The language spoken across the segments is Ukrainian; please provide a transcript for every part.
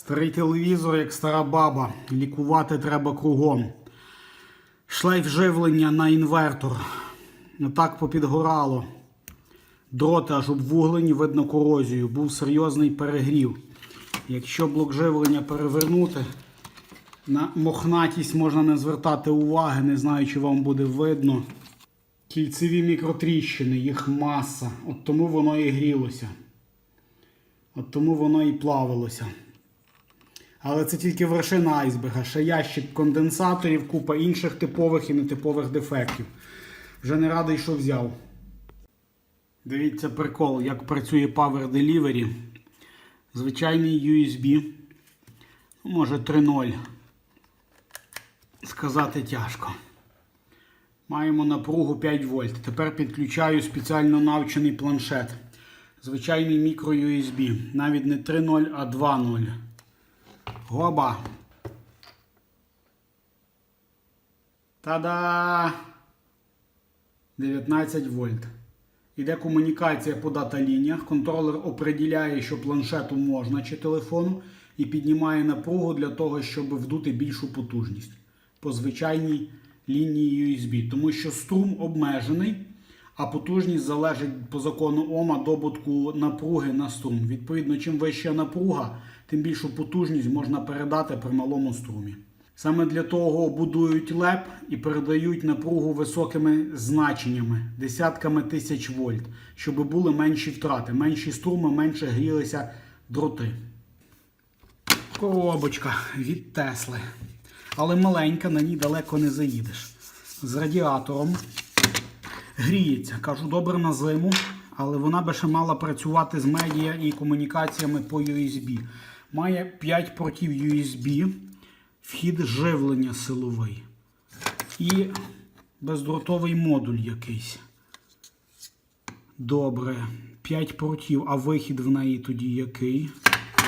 Старий телевізор, як стара баба. Лікувати треба кругом. Шлейф живлення на інвертор. Отак попідгорало. Дроти аж обвуглені, видно корозію. Був серйозний перегрів. Якщо блок живлення перевернути, на мохнатість можна не звертати уваги, не знаю, чи вам буде видно. Кільцеві мікротріщини, їх маса. От тому воно і грілося. От тому воно і плавилося. Але це тільки вершина айсберга. Ще ящик конденсаторів, купа інших типових і нетипових дефектів. Вже не радий, що взяв. Дивіться прикол, як працює Power Delivery. Звичайний USB. Може 3.0. Сказати тяжко. Маємо напругу 5 вольт. Тепер підключаю спеціально навчений планшет. Звичайний мікро USB. Навіть не 3.0, а 2.0. Гоба. Та-да! 19 вольт. Іде комунікація по дата-лініях. Контролер определяє, що планшету можна чи телефону, і піднімає напругу для того, щоб вдути більшу потужність по звичайній лінії USB. Тому що струм обмежений, а потужність залежить по закону Ома добутку напруги на струм. Відповідно, чим вища напруга, тим більшу потужність можна передати при малому струмі. Саме для того будують леп і передають напругу високими значеннями, десятками тисяч вольт, щоб були менші втрати, менші струми, менше грілися дроти. Коробочка від Тесли. Але маленька, на ній далеко не заїдеш. З радіатором гріється. Кажу, добре на зиму, але вона би ще мала працювати з медіа і комунікаціями по USB. Має 5 портів USB, вхід живлення силовий і бездротовий модуль якийсь. Добре. 5 портів, а вихід в неї тоді який?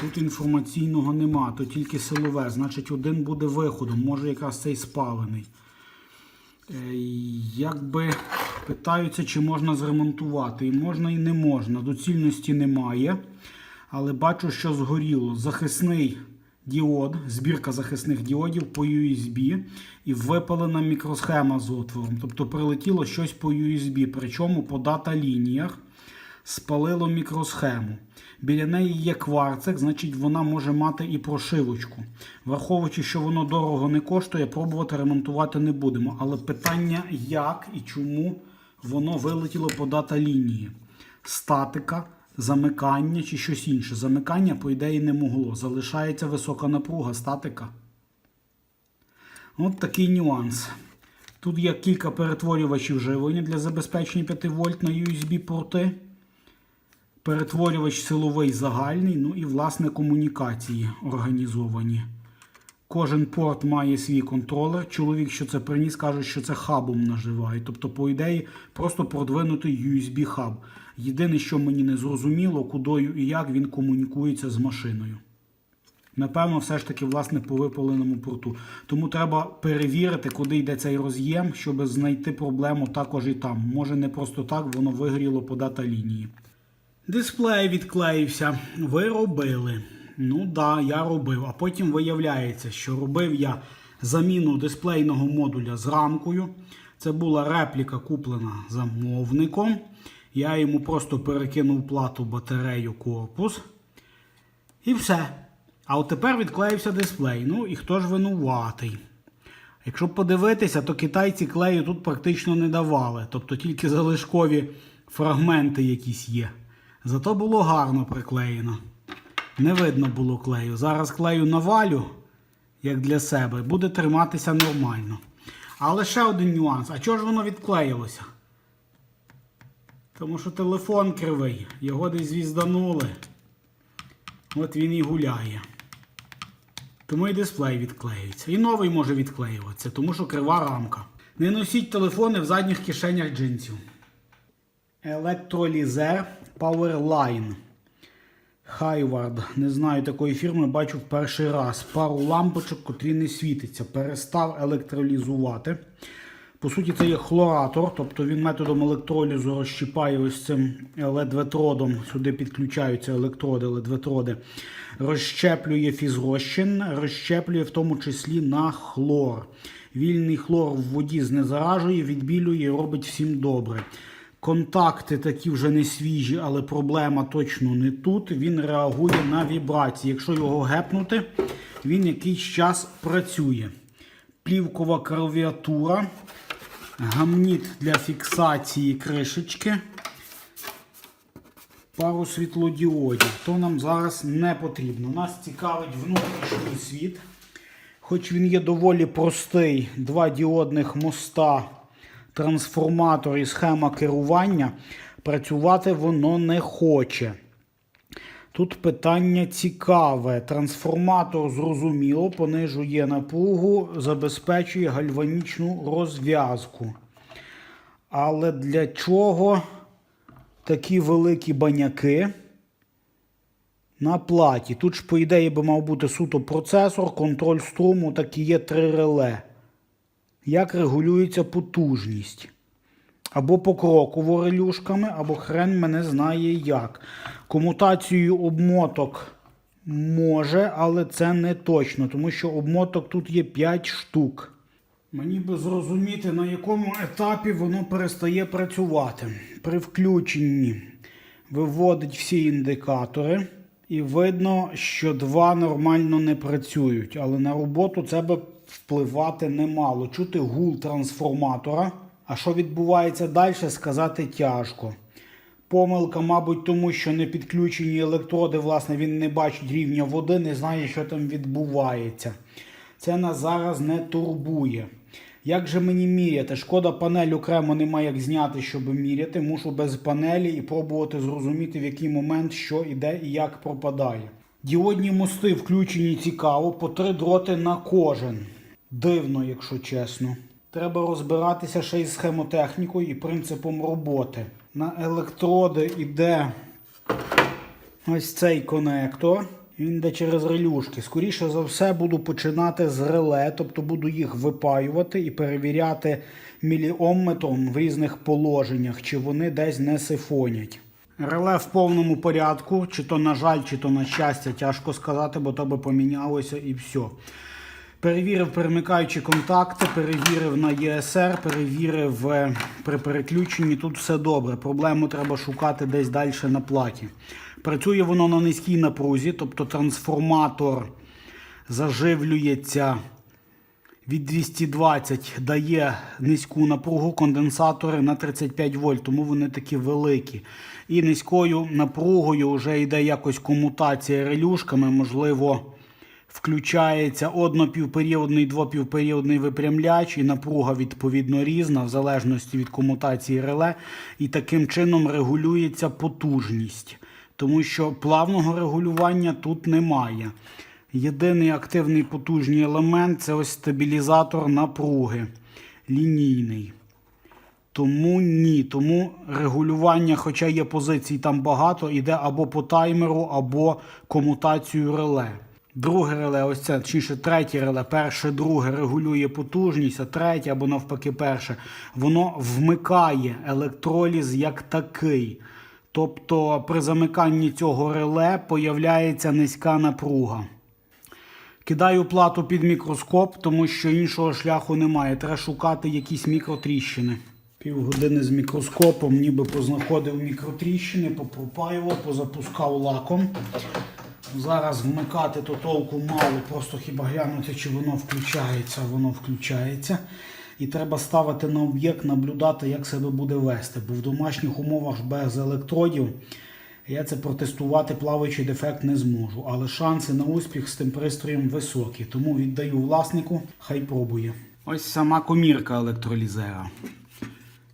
Тут інформаційного нема, то тільки силове. Значить, один буде виходом, може якраз цей спалений. Е, Якби питаються, чи можна зремонтувати. І можна, і не можна. Доцільності немає. Але бачу, що згоріло. Захисний діод, збірка захисних діодів по USB і випалена мікросхема з отвором. Тобто прилетіло щось по USB, причому по дата лініях спалило мікросхему. Біля неї є кварцик, значить вона може мати і прошивочку. Враховуючи, що воно дорого не коштує, пробувати ремонтувати не будемо. Але питання, як і чому воно вилетіло по дата лінії. Статика, замикання чи щось інше. Замикання, по ідеї, не могло. Залишається висока напруга, статика. От такий нюанс. Тут є кілька перетворювачів живлення для забезпечення 5 вольт на USB порти. Перетворювач силовий загальний, ну і власне комунікації організовані. Кожен порт має свій контролер. Чоловік, що це приніс, каже, що це хабом наживає. Тобто, по ідеї, просто продвинутий USB хаб. Єдине, що мені не зрозуміло, кудою і як він комунікується з машиною. Напевно, все ж таки, власне, по випаленому порту. Тому треба перевірити, куди йде цей роз'єм, щоб знайти проблему також і там. Може, не просто так воно вигріло по дата лінії. Дисплей відклеївся. Ви робили. Ну да, я робив. А потім виявляється, що робив я заміну дисплейного модуля з рамкою. Це була репліка, куплена замовником. Я йому просто перекинув плату батарею корпус. І все. А от тепер відклеївся дисплей. Ну і хто ж винуватий? Якщо подивитися, то китайці клею тут практично не давали. Тобто тільки залишкові фрагменти якісь є. Зато було гарно приклеєно. Не видно було клею. Зараз клею навалю, як для себе, буде триматися нормально. Але ще один нюанс. А чого ж воно відклеїлося? Тому що телефон кривий, його десь звізданули. От він і гуляє. Тому і дисплей відклеюється. І новий може відклеюватися, тому що крива рамка. Не носіть телефони в задніх кишенях джинсів. Електролізер Powerline. Хайвард. Не знаю такої фірми, бачу в перший раз. Пару лампочок, котрі не світяться. Перестав електролізувати. По суті, це є хлоратор, тобто він методом електролізу розщіпає ось цим ледветродом. Сюди підключаються електроди, ледветроди, розщеплює фізрозчин, розщеплює в тому числі на хлор. Вільний хлор в воді знезаражує, відбілює і робить всім добре. Контакти такі вже не свіжі, але проблема точно не тут. Він реагує на вібрації. Якщо його гепнути, він якийсь час працює. Плівкова клавіатура, гамніт для фіксації кришечки, пару світлодіодів. То нам зараз не потрібно. Нас цікавить внутрішній світ. Хоч він є доволі простий, два діодних моста, трансформатор і схема керування, працювати воно не хоче. Тут питання цікаве. Трансформатор зрозуміло, понижує напругу, забезпечує гальванічну розв'язку. Але для чого такі великі баняки на платі? Тут ж, по ідеї, би мав бути суто процесор, контроль струму, так і є три реле. Як регулюється потужність? Або покроково релюшками, або хрен мене знає як. Комутацією обмоток може, але це не точно, тому що обмоток тут є 5 штук. Мені би зрозуміти, на якому етапі воно перестає працювати. При включенні виводить всі індикатори, і видно, що два нормально не працюють. Але на роботу це би впливати немало. Чути гул трансформатора. А що відбувається далі, сказати тяжко. Помилка, мабуть, тому що не підключені електроди, власне, він не бачить рівня води, не знає, що там відбувається. Це нас зараз не турбує. Як же мені міряти? Шкода, панель окремо немає як зняти, щоб міряти. Мушу без панелі і пробувати зрозуміти, в який момент що іде і як пропадає. Діодні мости включені цікаво, по три дроти на кожен. Дивно, якщо чесно. Треба розбиратися ще із схемотехнікою і принципом роботи. На електроди йде ось цей конектор. Він йде через релюшки. Скоріше за все, буду починати з реле, тобто буду їх випаювати і перевіряти міліомметром в різних положеннях, чи вони десь не сифонять. Реле в повному порядку, чи то на жаль, чи то на щастя, тяжко сказати, бо то би помінялося і все. Перевірив перемикаючі контакти, перевірив на ЄСР, перевірив е, при переключенні. Тут все добре. Проблему треба шукати десь далі на платі. Працює воно на низькій напрузі, тобто трансформатор заживлюється від 220, дає низьку напругу, конденсатори на 35 вольт, тому вони такі великі. І низькою напругою вже йде якось комутація релюшками, можливо включається однопівперіодний, двопівперіодний випрямляч, і напруга відповідно різна, в залежності від комутації реле. І таким чином регулюється потужність. Тому що плавного регулювання тут немає. Єдиний активний потужний елемент це ось стабілізатор напруги лінійний. Тому ні. Тому регулювання, хоча є позицій там багато, йде або по таймеру, або комутацію реле. Друге реле, ось це, точніше, третє реле, перше, друге регулює потужність, а третє або навпаки перше, воно вмикає електроліз як такий. Тобто при замиканні цього реле появляється низька напруга. Кидаю плату під мікроскоп, тому що іншого шляху немає. Треба шукати якісь мікротріщини. Півгодини з мікроскопом, ніби познаходив мікротріщини, попропаював, позапускав лаком. Зараз вмикати то толку мало, просто хіба глянути, чи воно включається, воно включається. І треба ставити на об'єкт, наблюдати, як себе буде вести. Бо в домашніх умовах без електродів я це протестувати плаваючий дефект не зможу. Але шанси на успіх з тим пристроєм високі. Тому віддаю власнику, хай пробує. Ось сама комірка електролізера.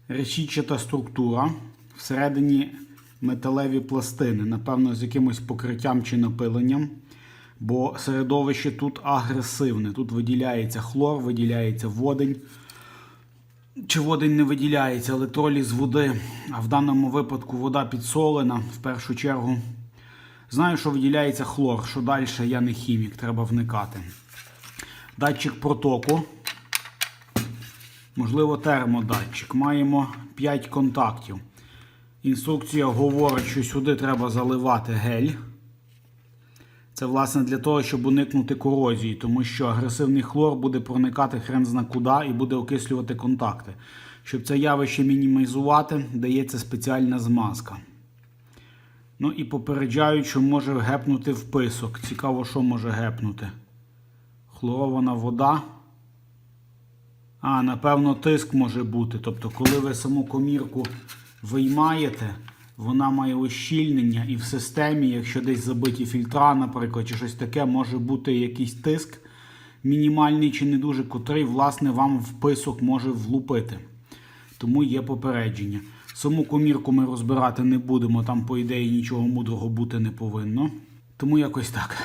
Решітчата структура. Всередині металеві пластини, напевно, з якимось покриттям чи напиленням. Бо середовище тут агресивне. Тут виділяється хлор, виділяється водень. Чи водень не виділяється електроліз води, а в даному випадку вода підсолена в першу чергу. Знаю, що виділяється хлор, що далі я не хімік, треба вникати. Датчик протоку. Можливо, термодатчик. Маємо 5 контактів. Інструкція говорить, що сюди треба заливати гель. Це, власне, для того, щоб уникнути корозії, тому що агресивний хлор буде проникати хрен зна куди і буде окислювати контакти. Щоб це явище мінімізувати, дається спеціальна змазка. Ну і попереджають, що може гепнути вписок. Цікаво, що може гепнути. Хлорована вода. А, напевно, тиск може бути. Тобто, коли ви саму комірку виймаєте, вона має ущільнення, і в системі, якщо десь забиті фільтра, наприклад, чи щось таке, може бути якийсь тиск мінімальний чи не дуже, котрий, власне, вам вписок може влупити. Тому є попередження. Саму комірку ми розбирати не будемо, там, по ідеї, нічого мудрого бути не повинно. Тому якось так.